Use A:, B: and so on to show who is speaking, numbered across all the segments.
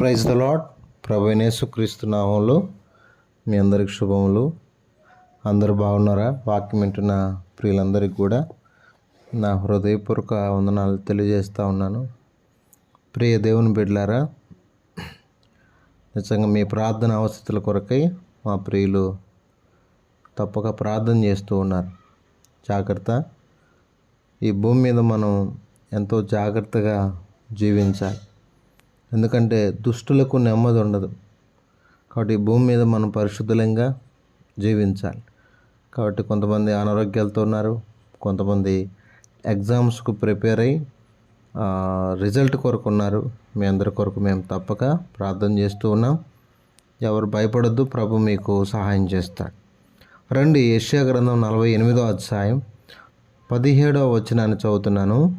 A: Praise the lord ప్రభు క్రీస్తు మీ అందరికి శుభములు. అందరూ బాగున్నారా? వాక్యం వింటున్న ప్రియులందరికీ కూడా నా హృదయపూర్వక వందనాలు తెలియజేస్తూ ఉన్నాను. ప్రియ దేవుని బిడ్లారా నిజంగా మీ ప్రార్థన అవసరతల కొరకై మా ప్రియులు తప్పక ప్రార్థన చేస్తూ ఉన్నారు. జాగ్రత్త. ఈ భూమి మీద మనం ఎంతో జాగ్రత్తగా జీవించాలి. ఎందుకంటే దుష్టులకు నెమ్మది ఉండదు. కాబట్టి భూమి మీద మనం పరిశుద్ధంగా జీవించాలి. కాబట్టి కొంతమంది అనారోగ్యాలతో ఉన్నారు. కొంతమంది ఎగ్జామ్స్కు ప్రిపేర్ అయ్యి రిజల్ట్ కొరకు ఉన్నారు. మీ అందరి కొరకు మేము తప్పక ప్రార్థన చేస్తూ ఉన్నాం. ఎవరు భయపడొద్దు. ప్రభు మీకు సహాయం చేస్తాడు. రండి యష్యా గ్రంథం నలభై ఎనిమిదో అధ్యాయం పదిహేడవ వచనాన్ని చదువుతున్నాను.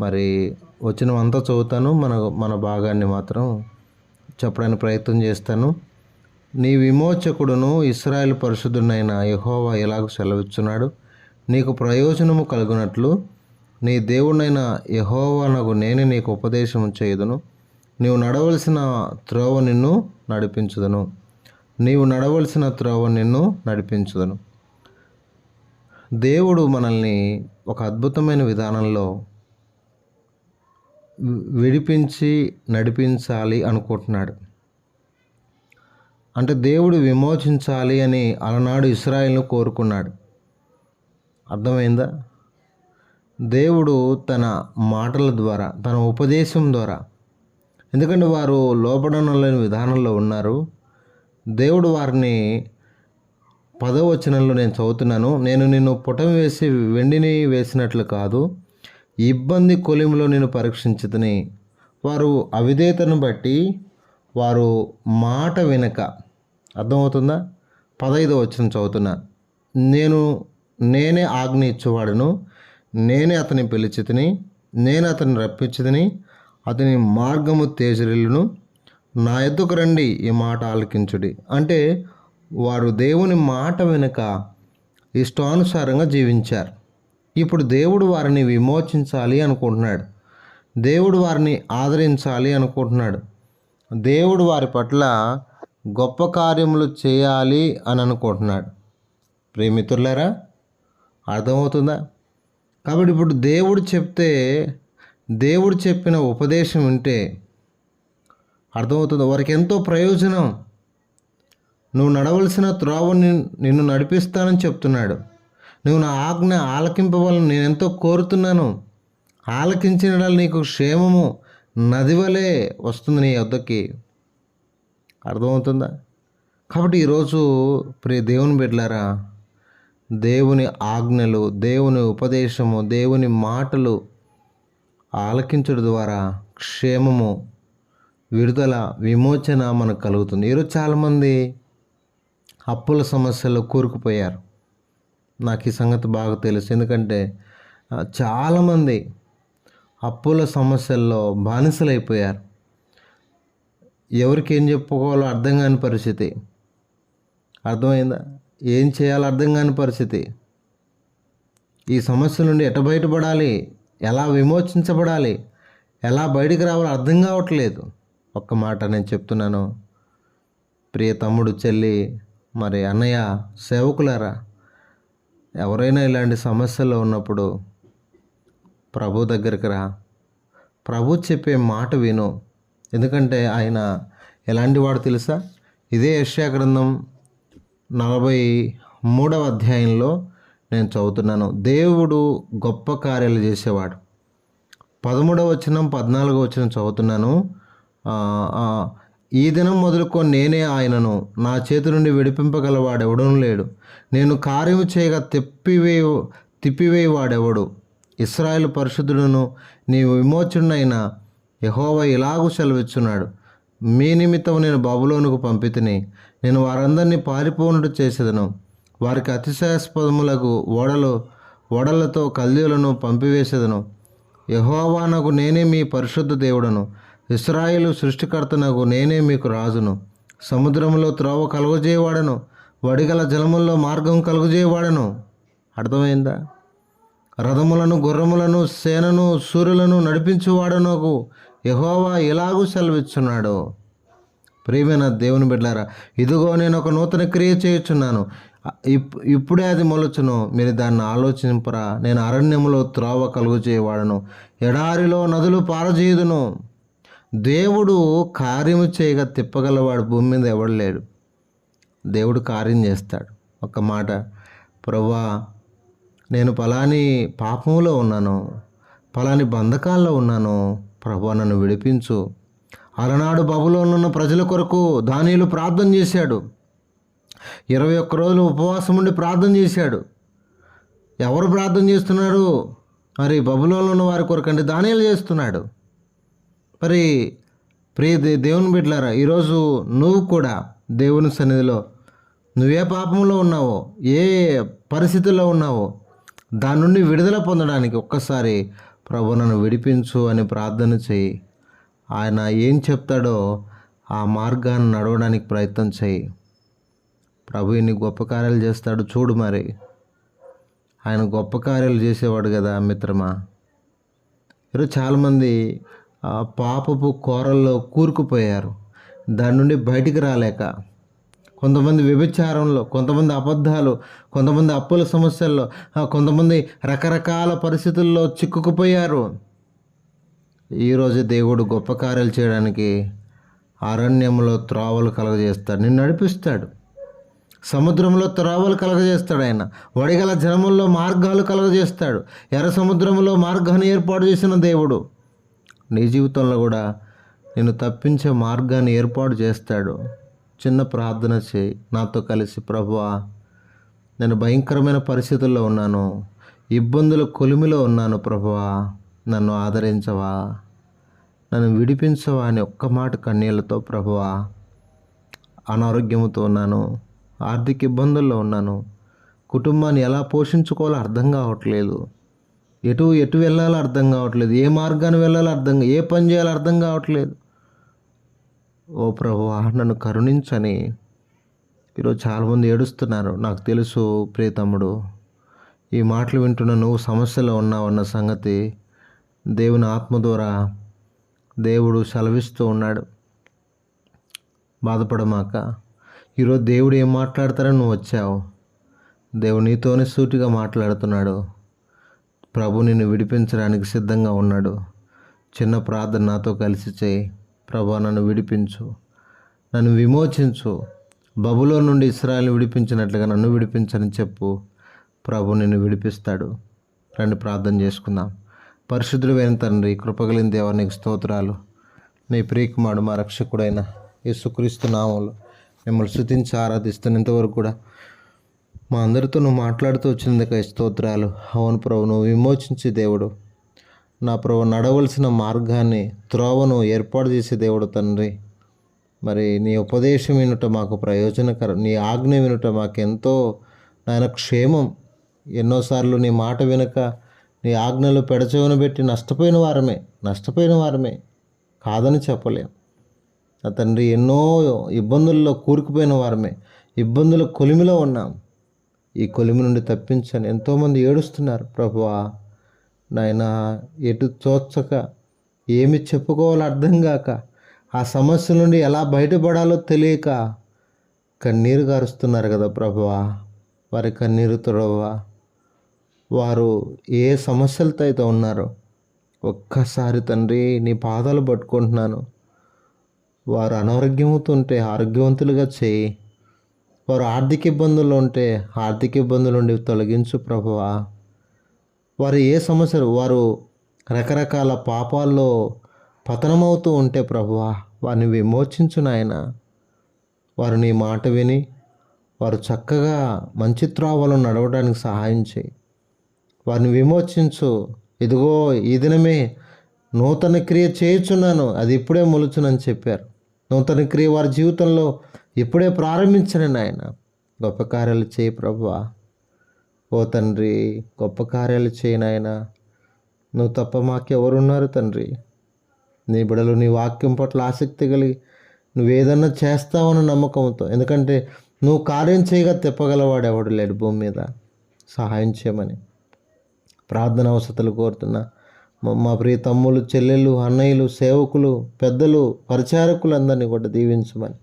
A: మరి వచ్చిన అంతా చదువుతాను మన మన భాగాన్ని మాత్రం చెప్పడానికి ప్రయత్నం చేస్తాను. నీ విమోచకుడును ఇస్రాయల్ పరిశుద్ధునైన యహోవా ఎలాగ సెలవిస్తున్నాడు నీకు ప్రయోజనము కలుగునట్లు నీ దేవుడైన యహోవానకు నేనే నీకు ఉపదేశం చేయదును. నీవు నడవలసిన త్రోవ నిన్ను నడిపించుదను. నీవు నడవలసిన త్రోవ నిన్ను నడిపించుదను. దేవుడు మనల్ని ఒక అద్భుతమైన విధానంలో విడిపించి నడిపించాలి అనుకుంటున్నాడు. అంటే దేవుడు విమోచించాలి అని అలనాడు ఇస్రాయిల్ను కోరుకున్నాడు. అర్థమైందా? దేవుడు తన మాటల ద్వారా తన ఉపదేశం ద్వారా ఎందుకంటే వారు లోపడనలేని విధానంలో ఉన్నారు. దేవుడు వారిని పదవచనంలో నేను చదువుతున్నాను నేను నిన్ను పుటం వేసి వెండిని వేసినట్లు కాదు ఇబ్బంది కొలిమిలో నేను పరీక్షించదని వారు అవిధేతను బట్టి వారు మాట వినక. అర్థమవుతుందా? పదహైదు వచ్చిన చదువుతున్నా. నేను నేనే ఆజ్ఞ ఇచ్చేవాడును. నేనే అతని పిలిచితిని. నేను అతన్ని రప్పించదని అతని మార్గము తేజరిల్లును. నా ఎద్దుకు రండి ఈ మాట ఆలకించుడి. అంటే వారు దేవుని మాట వెనుక ఇష్టానుసారంగా జీవించారు. ఇప్పుడు దేవుడు వారిని విమోచించాలి అనుకుంటున్నాడు. దేవుడు వారిని ఆదరించాలి అనుకుంటున్నాడు. దేవుడు వారి పట్ల గొప్ప కార్యములు చేయాలి అని అనుకుంటున్నాడు. ప్రేమితులారా అర్థమవుతుందా? కాబట్టి ఇప్పుడు దేవుడు చెప్తే దేవుడు చెప్పిన ఉపదేశం వింటే అర్థమవుతుంది. వారికి ఎంతో ప్రయోజనం. నువ్వు నడవలసిన త్రోవ నిన్ను నడిపిస్తానని చెప్తున్నాడు. నువ్వు నా ఆజ్ఞ ఆలకింపవలను నేను ఎంతో కోరుతున్నాను. ఆలకించిన నీకు క్షేమము నది వలె వస్తుంది నీ వద్దకి అర్థమవుతుందా? కాబట్టి ఈరోజు ప్రియ దేవుని బిడ్డలారా దేవుని ఆజ్ఞలు దేవుని ఉపదేశము దేవుని మాటలు ఆలకించడం ద్వారా క్షేమము విడుదల విమోచన మనకు కలుగుతుంది. ఈరోజు చాలామంది అప్పుల సమస్యల్లో కూరుకుపోయారు. నాకు ఈ సంగతి బాగా తెలుసు. ఎందుకంటే చాలామంది అప్పుల సమస్యల్లో బానిసలైపోయారు. ఎవరికి ఏం చెప్పుకోవాలో అర్థం కాని పరిస్థితి. అర్థమైందా? ఏం చేయాలో అర్థం కాని పరిస్థితి. ఈ సమస్య నుండి ఎట బయటపడాలి? ఎలా విమోచించబడాలి? ఎలా బయటికి రావాలో అర్థం కావట్లేదు. ఒక్క మాట నేను చెప్తున్నాను. ప్రియ తమ్ముడు చెల్లి మరి అన్నయ్య సేవకులారా ఎవరైనా ఇలాంటి సమస్యల్లో ఉన్నప్పుడు ప్రభు దగ్గరికి రా. ప్రభు చెప్పే మాట విను. ఎందుకంటే ఆయన ఎలాంటి వాడు తెలుసా? ఇదే యెషయా గ్రంథం నలభై మూడవ అధ్యాయంలో నేను చదువుతున్నాను. దేవుడు గొప్ప కార్యాలు చేసేవాడు. పదమూడవ వచనం పద్నాలుగో వచనం చదువుతున్నాను. ఈ దినం మొదలుకొని నేనే ఆయనను. నా చేతి నుండి విడిపింపగలవాడెవడను లేడు. నేను కార్యము చేయగా తిప్పివేయ తిప్పివేయవాడెవడు? ఇస్రాయేల్ పరిశుద్ధుడును నీ విమోచనైన యహోవా ఇలాగూ సెలవిచ్చున్నాడు. మీ నిమిత్తం నేను బబులోనుకు పంపితిని. నేను వారందరినీ పారిపోనుడు చేసేదను. వారికి అతిశయాస్పదములకు ఓడలు ఓడలతో కల్దీలను పంపివేసేదను. యహోవానకు నేనే మీ పరిశుద్ధ దేవుడను. ఇస్రాయిలు సృష్టికర్తనకు నేనే మీకు రాజును. సముద్రంలో త్రోవ కలుగజేయవాడను. వడిగల జలముల్లో మార్గం కలుగజేయవాడను. అర్థమైందా? రథములను గుర్రములను సేనను సూర్యులను నడిపించువాడనకు యహోవా ఎలాగూ సెలవిచ్చున్నాడు. ప్రియమైన దేవుని బిడ్డారా ఇదిగో నేను ఒక నూతన క్రియ చేయుచున్నాను. ఇప్ ఇప్పుడే అది మొలచును. మీరు దాన్ని ఆలోచింపరా. నేను అరణ్యములో త్రోవ కలుగు చేయవాడను ఎడారిలో నదులు పారజేయుదును. దేవుడు కార్యము చేయగా తిప్పగలవాడు భూమి మీద ఎవడు లేడు. దేవుడు కార్యం చేస్తాడు. ఒక మాట ప్రభా నేను పలాని పాపంలో ఉన్నాను పలాని బంధకాల్లో ఉన్నాను. ప్రభా నన్ను విడిపించు. అలనాడు బబులో ఉన్న ప్రజల కొరకు దానిలు ప్రార్థన చేశాడు. ఇరవై ఒక్క రోజులు ఉపవాసం ఉండి ప్రార్థన చేశాడు. ఎవరు ప్రార్థన చేస్తున్నారు? మరి బబులో ఉన్న వారి కొరకండి దానిలు చేస్తున్నాడు. మరి ప్రియ దే దేవుని బిడ్డలారా ఈరోజు నువ్వు కూడా దేవుని సన్నిధిలో నువ్వే పాపంలో ఉన్నావో ఏ పరిస్థితుల్లో ఉన్నావో దాని నుండి విడుదల పొందడానికి ఒక్కసారి ప్రభు నన్ను విడిపించు అని ప్రార్థన చేయి. ఆయన ఏం చెప్తాడో ఆ మార్గాన్ని నడవడానికి ప్రయత్నం చేయి. ప్రభు ఇన్ని గొప్ప కార్యాలు చేస్తాడు చూడు మరి. ఆయన గొప్ప కార్యాలు చేసేవాడు కదా మిత్రమా? ఈరోజు చాలామంది పాపపు కోరల్లో కూరుకుపోయారు. దాని నుండి బయటికి రాలేక కొంతమంది వ్యభిచారంలో కొంతమంది అబద్ధాలు కొంతమంది అప్పుల సమస్యల్లో కొంతమంది రకరకాల పరిస్థితుల్లో చిక్కుకుపోయారు. ఈరోజు దేవుడు గొప్ప కార్యాలు చేయడానికి అరణ్యంలో త్రోవలు కలగజేస్తాడు. నిన్ను నడిపిస్తాడు. సముద్రంలో త్రోవలు కలగజేస్తాడు ఆయన. వడిగల జనముల్లో మార్గాలు కలగజేస్తాడు. ఎర్ర సముద్రంలో మార్గాన్ని ఏర్పాటు చేసిన దేవుడు. నీ జీవితంలో కూడా నేను తప్పించే మార్గాన్ని ఏర్పాటు చేస్తాడు. చిన్న ప్రార్థన చేయి. నాతో కలిసి ప్రభువా నేను భయంకరమైన పరిస్థితుల్లో ఉన్నాను. ఇబ్బందుల కొలిమిలో ఉన్నాను ప్రభువా. నన్ను ఆదరించవా? నన్ను విడిపించవా? అని ఒక్క మాట కన్నీళ్ళతో ప్రభువా అనారోగ్యంతో ఉన్నాను. ఆర్థిక ఇబ్బందుల్లో ఉన్నాను. కుటుంబాన్ని ఎలా పోషించుకోవాలో అర్థం కావట్లేదు. ఎటు ఎటు వెళ్ళాలో అర్థం కావట్లేదు. ఏ మార్గాన్ని వెళ్ళాలో అర్థం ఏ పని చేయాలో అర్థం కావట్లేదు. ఓ ప్రభువా నన్ను కరుణించని. ఈరోజు చాలామంది ఏడుస్తున్నారు. నాకు తెలుసు ప్రియతమ్ముడు ఈ మాటలు వింటున్న నువ్వు సమస్యలో ఉన్నావన్న సంగతి. దేవుని ఆత్మ ద్వారా దేవుడు సెలవిస్తూ ఉన్నాడు. బాధపడమాక. ఈరోజు దేవుడు ఏం మాట్లాడతారని నువ్వు వచ్చావు. దేవుడు నీతోనే సూటిగా మాట్లాడుతున్నాడు. ప్రభు నిన్ను విడిపించడానికి సిద్ధంగా ఉన్నాడు. చిన్న ప్రార్థన నాతో కలిసి చేయి. ప్రభు నన్ను విడిపించు. నన్ను విమోచించు. బబులో నుండి ఇస్రాయల్ని విడిపించినట్లుగా నన్ను విడిపించని చెప్పు. ప్రభు నిన్ను విడిపిస్తాడు. రండి ప్రార్థన చేసుకుందాం. పరిశుద్ధుడైన తండ్రి కృపగలిన దేవా నీకు స్తోత్రాలు. నీ ప్రియకుమారుడు మా రక్షకుడైన యేసుక్రీస్తు నామంలో మిమ్మల్ని శృతించి ఆరాధిస్తున్న ఇంతవరకు కూడా మా అందరితో నువ్వు మాట్లాడుతూ వచ్చినందుకు స్తోత్రాలు. అవును ప్రభు నువ్వు విమోచించే దేవుడు. నా ప్రభు నడవలసిన మార్గాన్ని త్రోవను ఏర్పాటు చేసే దేవుడు తండ్రి. మరి నీ ఉపదేశం వినుట మాకు ప్రయోజనకరం. నీ ఆజ్ఞ వినుట మాకెంతో నాయన క్షేమం. ఎన్నోసార్లు నీ మాట వినక నీ ఆజ్ఞలు పెడచెవిన పెట్టి నష్టపోయిన వారమే నష్టపోయిన వారమే. కాదని చెప్పలేం. నా తండ్రి ఎన్నో ఇబ్బందుల్లో కూరుకుపోయిన వారమే. ఇబ్బందుల కొలిమిలో ఉన్నాం. ఈ కొలిమి నుండి తప్పించని ఎంతోమంది ఏడుస్తున్నారు. ప్రభువా నాయన ఎటు తోచక ఏమి చెప్పుకోవాలో అర్థం కాక ఆ సమస్య నుండి ఎలా బయటపడాలో తెలియక కన్నీరు గారుస్తున్నారు కదా ప్రభువా. వారి కన్నీరు తొడవా వారు ఏ సమస్యలతో అయితే ఉన్నారో ఒక్కసారి తండ్రి నీ పాదాలు పట్టుకుంటున్నాను. వారు అనారోగ్యంతో ఉంటే ఆరోగ్యవంతులుగా చేయి. వారు ఆర్థిక ఇబ్బందులు ఉంటే ఆర్థిక ఇబ్బందుల నుండి తొలగించు ప్రభువా. వారు ఏ సమస్యలు వారు రకరకాల పాపాల్లో పతనమవుతూ ఉంటే ప్రభువా వారిని విమోచించు నాయన. వారు నీ మాట విని వారు చక్కగా మంచి త్రోవలో నడవడానికి సహాయం చేయి. వారిని విమోచించు. ఇదిగో ఈ దినమే నూతన క్రియ చేయుచున్నాను అది ఇప్పుడే మొలుచునని చెప్పారు. నూతన క్రియ వారి జీవితంలో ఇప్పుడే ప్రారంభించను నాయన. గొప్ప కార్యాలు చేయి ప్రభువా ఓ తండ్రి గొప్ప కార్యాలు చేయి నాయన. నువ్వు తప్ప మాకెవరున్నారు తండ్రి? నీ బిడలు నీ వాక్యం పట్ల ఆసక్తి కలిగి నువ్వేదన్నా చేస్తావన్న నమ్మకంతో ఎందుకంటే నువ్వు కార్యం చేయగా తిప్పగలవాడు ఎవడు లేడు భూమి మీద. సహాయం చేయమని ప్రార్థన అవసరాలు కోరుతున్నా మా- మా ప్రియ తమ్ములు చెల్లెళ్ళు అన్నయ్యలు సేవకులు పెద్దలు పరిచారకులందరినీ కూడా దీవించమని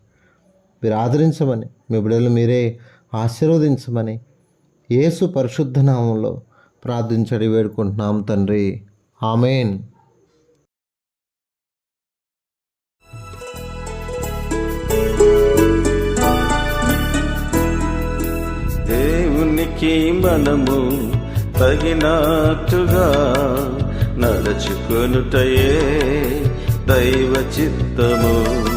A: మీరు ఆదరించమని మీ బిడ్డలు మీరే ఆశీర్వదించమని యేసు పరిశుద్ధ నామంలో ప్రార్థించడి వేడుకుంటున్నాం తండ్రి. ఆమెన్.
B: దేవునికి మనము తగినట్టుగా నడుచుకొనుటయే దైవ చిత్తము.